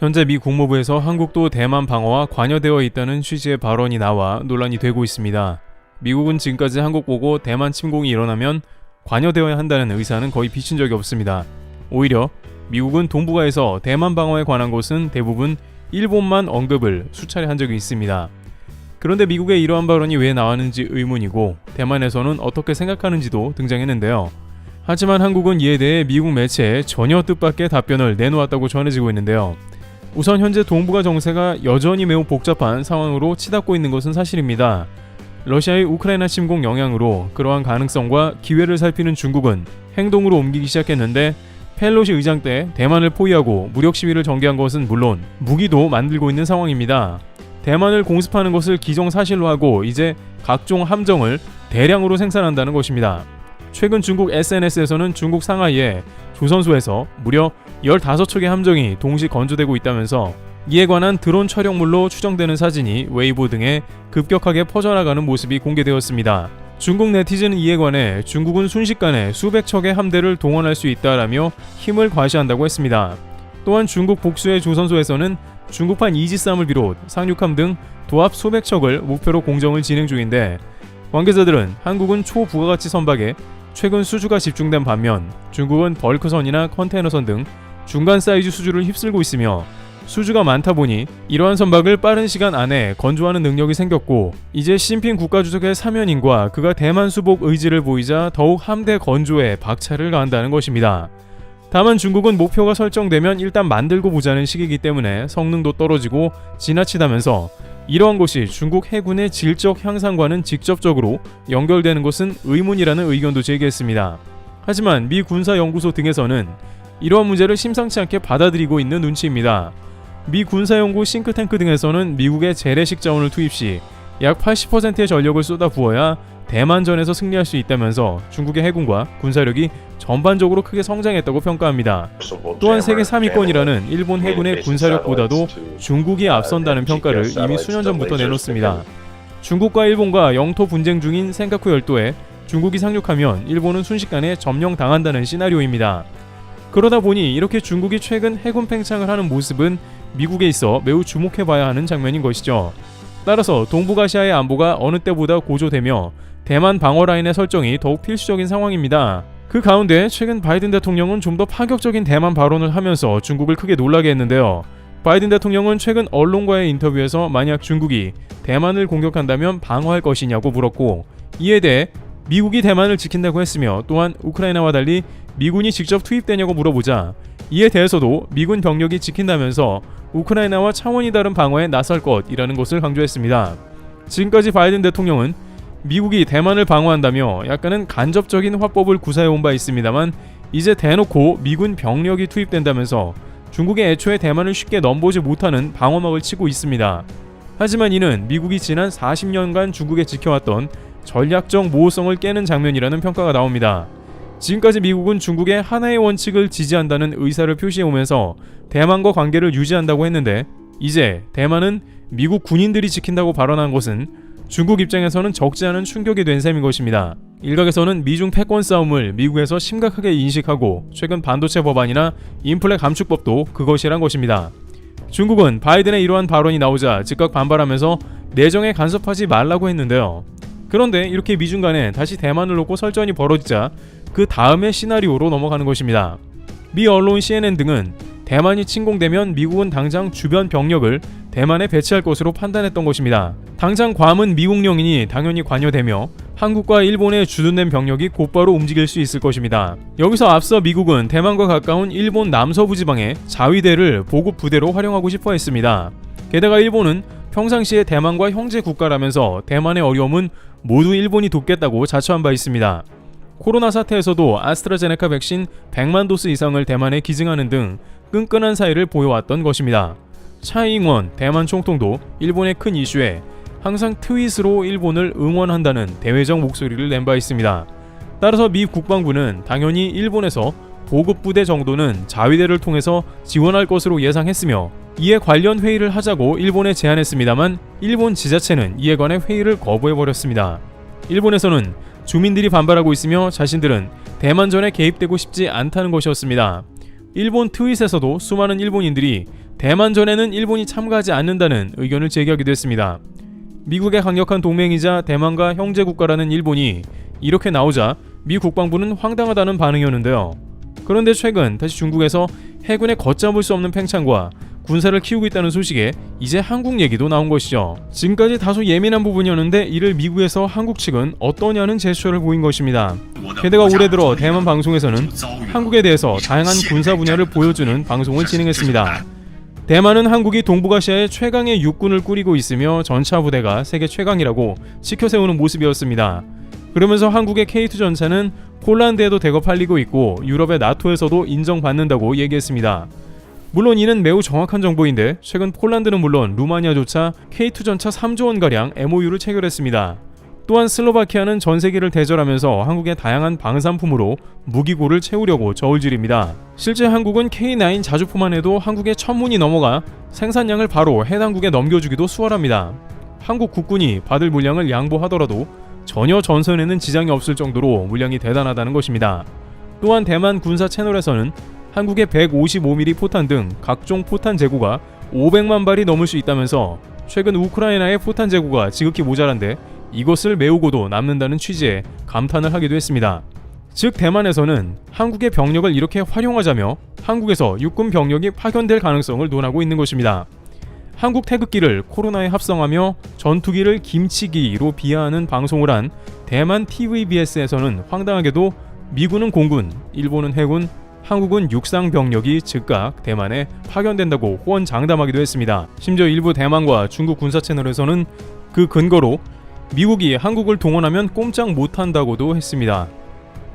현재 미 국무부에서 한국도 대만 방어와 관여되어 있다는 취지의 발언이 나와 논란이 되고 있습니다. 미국은 지금까지 한국 보고 대만 침공이 일어나면 관여되어야 한다는 의사는 거의 비친 적이 없습니다. 오히려 미국은 동북아에서 대만 방어에 관한 것은 대부분 일본만 언급을 수차례 한 적이 있습니다. 그런데 미국의 이러한 발언이 왜 나왔는지 의문이고 대만에서는 어떻게 생각하는지도 등장했는데요. 하지만 한국은 이에 대해 미국 매체에 전혀 뜻밖의 답변을 내놓았다고 전해지고 있는데요. 우선 현재 동북아 정세가 여전히 매우 복잡한 상황으로 치닫고 있는 것은 사실입니다. 러시아의 우크라이나 침공 영향으로 그러한 가능성과 기회를 살피는 중국은 행동으로 옮기기 시작했는데 펠로시 의장 때 대만을 포위하고 무력 시위를 전개한 것은 물론 무기도 만들고 있는 상황입니다. 대만을 공습하는 것을 기정사실로 하고 이제 각종 함정을 대량으로 생산한다는 것입니다. 최근 중국 SNS에서는 중국 상하이에 조선소에서 무려 15척의 함정이 동시 건조되고 있다면서 이에 관한 드론 촬영물로 추정되는 사진이 웨이보 등에 급격하게 퍼져나가는 모습이 공개되었습니다. 중국 네티즌은 이에 관해 중국은 순식간에 수백 척의 함대를 동원할 수 있다라며 힘을 과시한다고 했습니다. 또한 중국 복수의 조선소에서는 중국판 이지스함을 비롯 상륙함 등 도합 수백 척을 목표로 공정을 진행 중인데 관계자들은 한국은 초부가가치 선박에 최근 수주가 집중된 반면 중국은 벌크선이나 컨테이너선 등 중간 사이즈 수주를 휩쓸고 있으며 수주가 많다 보니 이러한 선박을 빠른 시간 안에 건조하는 능력이 생겼고 이제 시진핑 국가주석의 사면인과 그가 대만 수복 의지를 보이자 더욱 함대 건조에 박차를 가한다는 것입니다. 다만 중국은 목표가 설정되면 일단 만들고 보자는 식이기 때문에 성능도 떨어지고 지나치다면서 이러한 것이 중국 해군의 질적 향상과는 직접적으로 연결되는 것은 의문이라는 의견도 제기했습니다. 하지만 미 군사연구소 등에서는 이러한 문제를 심상치 않게 받아들이고 있는 눈치입니다. 미 군사연구 싱크탱크 등에서는 미국의 재래식 자원을 투입 시 약 80%의 전력을 쏟아 부어야 대만전에서 승리할 수 있다면서 중국의 해군과 군사력이 전반적으로 크게 성장했다고 평가합니다. 또한 세계 3위권이라는 일본 해군의 군사력보다도 중국이 앞선다는 평가를 이미 수년 전부터 내놓습니다. 중국과 일본과 영토 분쟁 중인 센카쿠 열도에 중국이 상륙하면 일본은 순식간에 점령당한다는 시나리오입니다. 그러다 보니 이렇게 중국이 최근 해군 팽창을 하는 모습은 미국에 있어 매우 주목해봐야 하는 장면인 것이죠. 따라서 동북아시아의 안보가 어느 때보다 고조되며 대만 방어 라인의 설정이 더욱 필수적인 상황입니다. 그 가운데 최근 바이든 대통령은 좀 더 파격적인 대만 발언을 하면서 중국을 크게 놀라게 했는데요. 바이든 대통령은 최근 언론과의 인터뷰에서 만약 중국이 대만을 공격한다면 방어할 것이냐고 물었고 이에 대해 미국이 대만을 지킨다고 했으며 또한 우크라이나와 달리 미군이 직접 투입되냐고 물어보자 이에 대해서도 미군 병력이 지킨다면서 우크라이나와 차원이 다른 방어에 나설 것이라는 것을 강조했습니다. 지금까지 바이든 대통령은 미국이 대만을 방어한다며 약간은 간접적인 화법을 구사해온 바 있습니다만 이제 대놓고 미군 병력이 투입된다면서 중국이 애초에 대만을 쉽게 넘보지 못하는 방어막을 치고 있습니다. 하지만 이는 미국이 지난 40년간 중국에 지켜왔던 전략적 모호성을 깨는 장면이라는 평가가 나옵니다. 지금까지 미국은 중국의 하나의 원칙을 지지한다는 의사를 표시해오면서 대만과 관계를 유지한다고 했는데 이제 대만은 미국 군인들이 지킨다고 발언한 것은 중국 입장에서는 적지 않은 충격이 된 셈인 것입니다. 일각에서는 미중 패권 싸움을 미국에서 심각하게 인식하고 최근 반도체 법안이나 인플레 감축법도 그것이란 것입니다. 중국은 바이든의 이러한 발언이 나오자 즉각 반발하면서 내정에 간섭하지 말라고 했는데요. 그런데 이렇게 미중 간에 다시 대만을 놓고 설전이 벌어지자 그 다음의 시나리오로 넘어가는 것입니다. 미 언론 CNN 등은 대만이 침공되면 미국은 당장 주변 병력을 대만에 배치할 것으로 판단했던 것입니다. 당장 괌은 미국령이니 당연히 관여되며 한국과 일본의 주둔된 병력이 곧바로 움직일 수 있을 것입니다. 여기서 앞서 미국은 대만과 가까운 일본 남서부 지방에 자위대를 보급 부대로 활용하고 싶어 했습니다. 게다가 일본은 평상시에 대만과 형제 국가라면서 대만의 어려움은 모두 일본이 돕겠다고 자처한 바 있습니다. 코로나 사태에서도 아스트라제네카 백신 100만 도스 이상을 대만에 기증하는 등 끈끈한 사이를 보여왔던 것입니다. 차이잉원 대만 총통도 일본의 큰 이슈에 항상 트윗으로 일본을 응원한다는 대외적 목소리를 낸 바 있습니다. 따라서 미 국방부는 당연히 일본에서 보급 부대 정도는 자위대를 통해서 지원할 것으로 예상했으며 이에 관련 회의를 하자고 일본에 제안했습니다만 일본 지자체는 이에 관해 회의를 거부해 버렸습니다. 일본에서는 주민들이 반발하고 있으며 자신들은 대만전에 개입되고 싶지 않다는 것이었습니다. 일본 트윗에서도 수많은 일본인들이 대만전에는 일본이 참가하지 않는다는 의견을 제기하기도 했습니다. 미국의 강력한 동맹이자 대만과 형제 국가라는 일본이 이렇게 나오자 미 국방부는 황당하다는 반응이었는데요. 그런데 최근 다시 중국에서 해군의 걷잡을 수 없는 팽창과 군사를 키우고 있다는 소식에 이제 한국 얘기도 나온 것이죠. 지금까지 다소 예민한 부분이었는데 이를 미국에서 한국 측은 어떠냐는 제스처를 보인 것입니다. 게다가 올해 들어 대만 방송에서는 한국에 대해서 다양한 군사 분야를 보여주는 방송을 진행했습니다. 대만은 한국이 동북아시아의 최강의 육군을 꾸리고 있으며 전차 부대가 세계 최강이라고 지켜세우는 모습이었습니다. 그러면서 한국의 K2 전차는 폴란드에도 대거 팔리고 있고 유럽의 나토에서도 인정받는다고 얘기했습니다. 물론 이는 매우 정확한 정보인데 최근 폴란드는 물론 루마니아조차 K2 전차 3조 원가량 MOU를 체결했습니다. 또한 슬로바키아는 전 세계를 대절하면서 한국의 다양한 방산품으로 무기고를 채우려고 저울질입니다. 실제 한국은 K9 자주포만 해도 한국의 천문이 넘어가 생산량을 바로 해당국에 넘겨주기도 수월합니다. 한국 국군이 받을 물량을 양보하더라도 전혀 전선에는 지장이 없을 정도로 물량이 대단하다는 것입니다. 또한 대만 군사 채널에서는 한국의 155mm 포탄 등 각종 포탄 재고가 500만 발이 넘을 수 있다면서 최근 우크라이나의 포탄 재고가 지극히 모자란데 이것을 메우고도 남는다는 취지에 감탄을 하기도 했습니다. 즉 대만에서는 한국의 병력을 이렇게 활용하자며 한국에서 육군 병력이 파견될 가능성을 논하고 있는 것입니다. 한국 태극기를 코로나에 합성하며 전투기를 김치기로 비하하는 방송을 한 대만 TVBS에서는 황당하게도 미군은 공군, 일본은 해군, 한국은 육상 병력이 즉각 대만에 파견된다고 호언장담하기도 했습니다. 심지어 일부 대만과 중국 군사 채널에서는 그 근거로 미국이 한국을 동원하면 꼼짝 못한다고도 했습니다.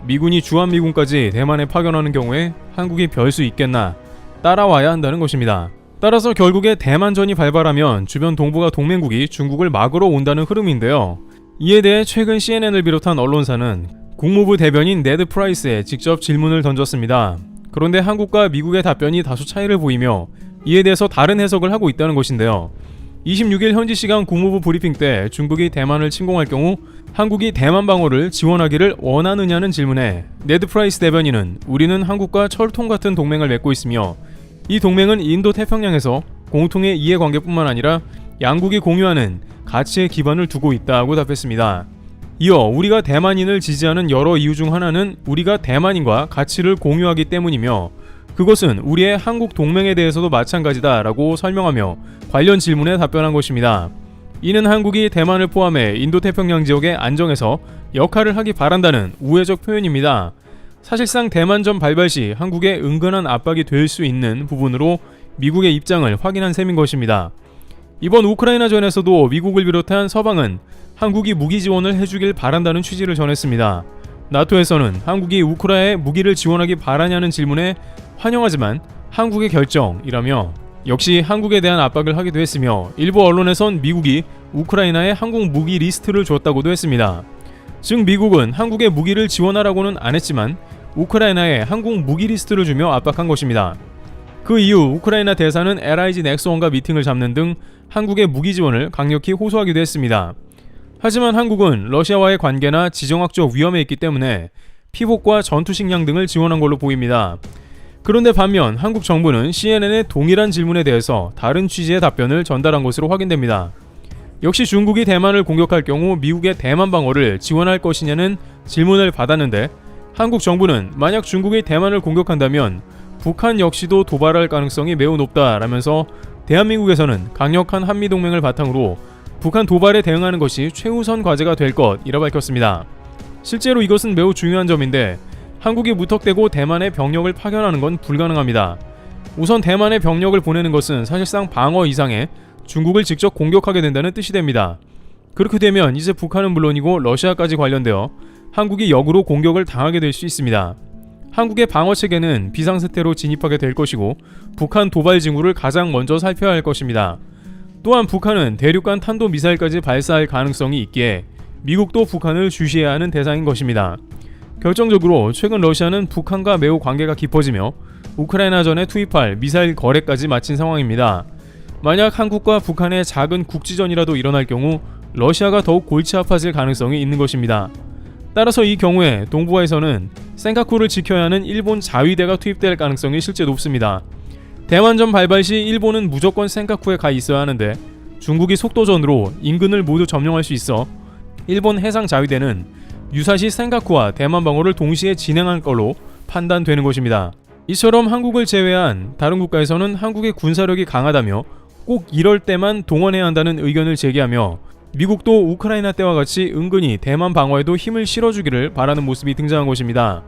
미군이 주한미군까지 대만에 파견하는 경우에 한국이 별 수 있겠나 따라와야 한다는 것입니다. 따라서 결국에 대만전이 발발하면 주변 동북아 동맹국이 중국을 막으러 온다는 흐름인데요. 이에 대해 최근 CNN을 비롯한 언론사는 국무부 대변인 네드 프라이스에 직접 질문을 던졌습니다. 그런데 한국과 미국의 답변이 다소 차이를 보이며 이에 대해서 다른 해석을 하고 있다는 것인데요. 26일 현지 시간 국무부 브리핑 때 중국이 대만을 침공할 경우 한국이 대만 방어를 지원하기를 원하느냐는 질문에 네드 프라이스 대변인은 우리는 한국과 철통 같은 동맹을 맺고 있으며 이 동맹은 인도 태평양에서 공통의 이해관계뿐만 아니라 양국이 공유하는 가치의 기반을 두고 있다고 답했습니다. 이어 우리가 대만인을 지지하는 여러 이유 중 하나는 우리가 대만인과 가치를 공유하기 때문이며 그것은 우리의 한국 동맹에 대해서도 마찬가지다 라고 설명하며 관련 질문에 답변한 것입니다. 이는 한국이 대만을 포함해 인도태평양 지역의 안정에서 역할을 하기 바란다는 우회적 표현입니다. 사실상 대만전 발발 시 한국에 은근한 압박이 될 수 있는 부분으로 미국의 입장을 확인한 셈인 것입니다. 이번 우크라이나전에서도 미국을 비롯한 서방은 한국이 무기 지원을 해주길 바란다는 취지를 전했습니다. 나토에서는 한국이 우크라이나에 무기를 지원하기 바라냐는 질문에 환영하지만 한국의 결정이라며 역시 한국에 대한 압박을 하기도 했으며 일부 언론에선 미국이 우크라이나에 한국 무기 리스트를 줬다고도 했습니다. 즉 미국은 한국에 무기를 지원하라고는 안 했지만 우크라이나에 한국 무기 리스트를 주며 압박한 것입니다. 그 이후 우크라이나 대사는 LIG 넥스원과 미팅을 잡는 등 한국의 무기 지원을 강력히 호소하기도 했습니다. 하지만 한국은 러시아와의 관계나 지정학적 위험에 있기 때문에 피복과 전투식량 등을 지원한 걸로 보입니다. 그런데 반면 한국 정부는 CNN의 동일한 질문에 대해서 다른 취지의 답변을 전달한 것으로 확인됩니다. 역시 중국이 대만을 공격할 경우 미국의 대만 방어를 지원할 것이냐는 질문을 받았는데 한국 정부는 만약 중국이 대만을 공격한다면 북한 역시도 도발할 가능성이 매우 높다라면서 대한민국에서는 강력한 한미 동맹을 바탕으로 북한 도발에 대응하는 것이 최우선 과제가 될 것이라 밝혔습니다. 실제로 이것은 매우 중요한 점인데 한국이 무턱대고 대만에 병력을 파견하는 건 불가능합니다. 우선 대만에 병력을 보내는 것은 사실상 방어 이상의 중국을 직접 공격하게 된다는 뜻이 됩니다. 그렇게 되면 이제 북한은 물론이고 러시아까지 관련되어 한국이 역으로 공격을 당하게 될 수 있습니다. 한국의 방어 체계는 비상사태로 진입하게 될 것이고 북한 도발 징후를 가장 먼저 살펴야 할 것입니다. 또한 북한은 대륙간 탄도 미사일까지 발사할 가능성이 있기에 미국도 북한을 주시해야 하는 대상인 것입니다. 결정적으로 최근 러시아는 북한과 매우 관계가 깊어지며 우크라이나 전에 투입할 미사일 거래까지 마친 상황입니다. 만약 한국과 북한의 작은 국지전이라도 일어날 경우 러시아가 더욱 골치 아파질 가능성이 있는 것입니다. 따라서 이 경우에 동북아에서는 센카쿠를 지켜야 하는 일본 자위대가 투입될 가능성이 실제 높습니다. 대만전 발발 시 일본은 무조건 센카쿠에 가 있어야 하는데 중국이 속도전으로 인근을 모두 점령할 수 있어 일본 해상 자위대는 유사시 센카쿠와 대만 방어를 동시에 진행한 걸로 판단되는 것입니다. 이처럼 한국을 제외한 다른 국가에서는 한국의 군사력이 강하다며 꼭 이럴 때만 동원해야 한다는 의견을 제기하며 미국도 우크라이나 때와 같이 은근히 대만 방어에도 힘을 실어주기를 바라는 모습이 등장한 것입니다.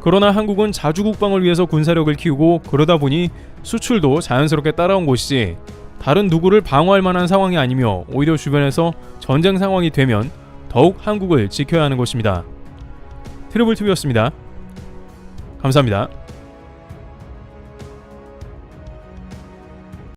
그러나 한국은 자주 국방을 위해서 군사력을 키우고 그러다 보니 수출도 자연스럽게 따라온 것이지 다른 누구를 방어할 만한 상황이 아니며 오히려 주변에서 전쟁 상황이 되면 더욱 한국을 지켜야 하는 것입니다. 트리블 TV였습니다. 감사합니다.